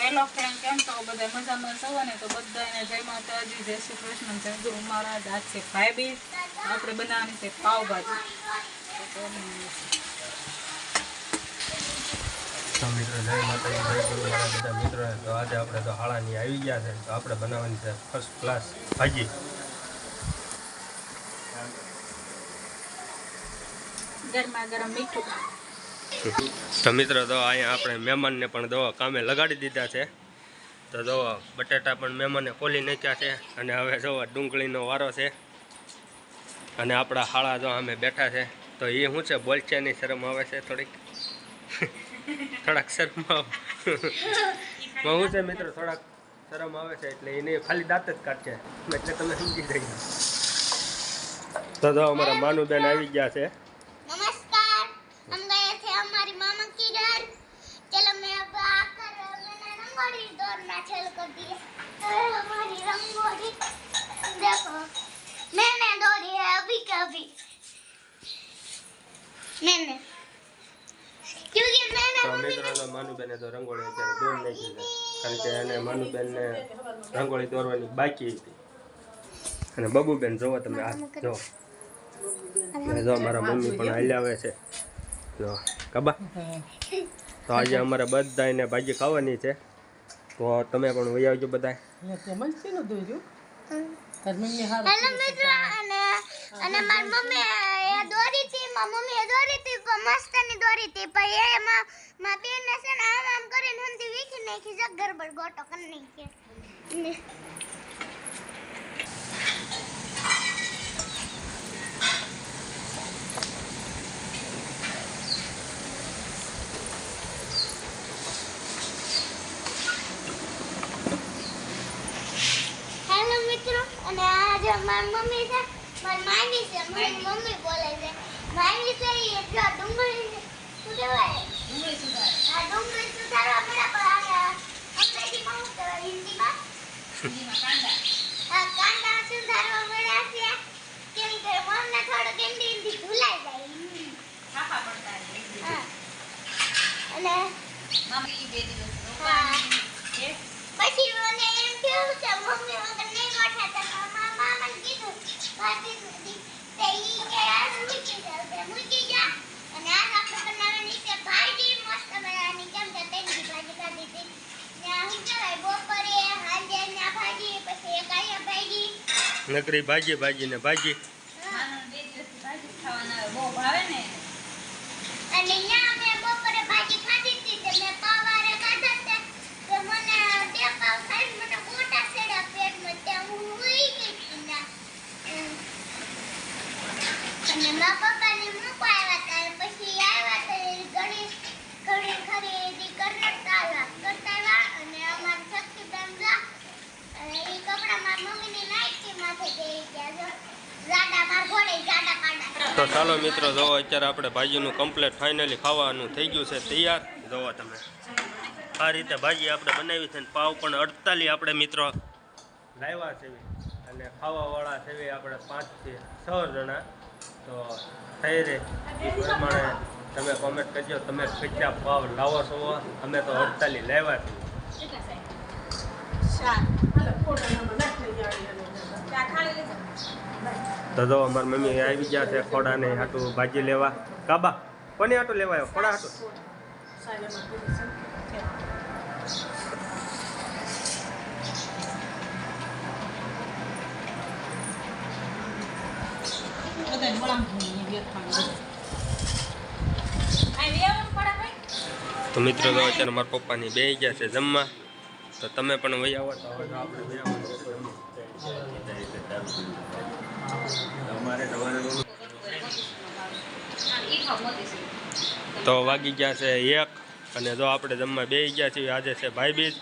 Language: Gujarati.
હેલો ફ્રેન્ડ કેમ છો? બધા મજામાં છો? અને તો બધાને જય માતાજી જય શ્રી કૃષ્ણ. જય ગુરુ મહારાજ. આજ છે ભાઈ બીજ. આપણે બનાવવાની છે પાવભાજી તો તો મિત્રો જય માતાજી જય ગુરુ મારા બધા મિત્રો તો આજે આપણે તો હાળાની આવી ગયા છે. તો આપણે બનાવવાની છે ફર્સ્ટ ક્લાસ ભાજી. ગરમા ગરમ મીઠું. તો મિત્રો, તો અહીંયા આપણે મહેમાનને પણ દવા કામે લગાડી દીધા છે. તો જો, બટેટા પણ મહેમાને ખોલી નાખ્યા છે અને હવે જો, ડુંગળીનો વારો છે. અને આપણા હાળા જો અમે બેઠા છે. તો એ શું છે, બોલચેની શરમ આવે છે થોડીક? થોડાક શરમ આવે શું છે મિત્રો, થોડાક શરમ આવે છે એટલે એને ખાલી દાંત જ કાઢશે. એટલે તમે સમજી જઈએ તો જો, અમારા માનુબેન આવી ગયા છે. रंगोली दौड़ना चालू कर दिया अरे हमारी रंगोली देखो मैंने दौड़ी है अभी के अभी मैंने क्योंकि मैंने તો મિત્રો તો માનુબેને તો રંગોળી અત્યારે દોર નાખી છે કારણ કે એને માનુબેનને રંગોળી દોરવાની બાકી હતી અને બબુબેન જોવો તમે આ જો અને જો મારા મમ્મી પણ હાલ્યા આવે છે જો કબા તો આજે અમારે બધાને ભાજી ખાવાની છે તો તમે પણ વહી આવજો બધા હેલો મિત્રો અને અને મારી મમ્મી એ દોરી હતી મારી મમ્મી એ દોરી હતી પણ મસ્તની દોરી હતી પણ એમાં માં બેન ને છે ને આમ આમ કરીને હંધી વીખી નાખી છે પર ગોટો કરી નાખી ને હેલો અને આજે મારી મમ્મી છે, મારી મામી છે, મારી મમ્મી બોલે છે મામી છે એ જો ડુંગળી. શું કહેવાય આ ડુંગળી સુધારવા પડ્યા પણ આ અંગ્રેજીમાં શું કહેવાય હિન્દીમાં આ કાંદા સુધારવા પડ્યા છે કેમ કે મમને થોડુંક હિન્દી હિન્દી ભૂલાઈ જાય હા. અને હા પછી મને એમ થયું કે મમ્મી વગર નહીં ગોઠાતા તો મારા મામાને કીધું બાકી સુધી તે ઈ કે આ મૂકી જાવ તે મૂકી જા અને આ આપણે બનાવવાની છે ભાજી મસ્ત બનાવવાની કેમ કે તેની ભાજી ખાધી હતી ને શું કહેવાય બપોરે હાંજે ના ભાજી પછી એક અહીંયા ભાજી નકરી ભાજી ભાજી. ને ભાજી અને મેં બપોરે ભાજી ખાધી હતી તે મેં પવારે ખાધા હતા તો મને બે પાવ ખાઈને મને ગોટા સેડા પેટમાં ત્યાં હું હુઈ ગઈ હતી ના એમ. અને મારા પપ્પાને મૂકવા આવ્યા હતા અને પછી આવ્યા હતા એ ઘણી ઘણી ખરીદી કરતા આવ્યા કરતા આવ્યા અને અમારા શક્તિબેન જા અને એ કપડા મારા મમ્મીની નાઈટી માથે જઈ ગયા જો જાડા મારા ઘોડે જાડા પાડા તો ચાલો મિત્રો જોવો અત્યારે આપણે ભાજીનું કમ્પ્લેટ ફાઇનલી ખાવાનું થઈ ગયું છે, તૈયાર? જોવો તમે. આ રીતે ભાજી આપણે બનાવી છે ને પાવ પણ અડતાલીસ આપણે મિત્રો લાવ્યા છે. અને ખાવાવાળા છે આપણે પાંચથી છ જણા. તો થઈ રહે. એ પ્રમાણે તમે કોમેન્ટ કરજો. તમે કેટલા પાવ લાવો છો. અમે તો અડતાલીસ લાવ્યા છીએ. તો જો અમારી મમ્મી આવી ગયા છે ખોડાને હાટું ભાજી લેવા. કાબા, કોને હાટું લેવા આવ્યો? ખોડા હાટું? તો મિત્રો અત્યારે મારા પપ્પાની બે ગયા છે જમવા. તો તમે પણ વહી આવો. તો આપણે તો વાગી ગયા છે એક, અને જો આપણે જમવા બે ગયા છીએ, આજે છે ભાઈ બીજ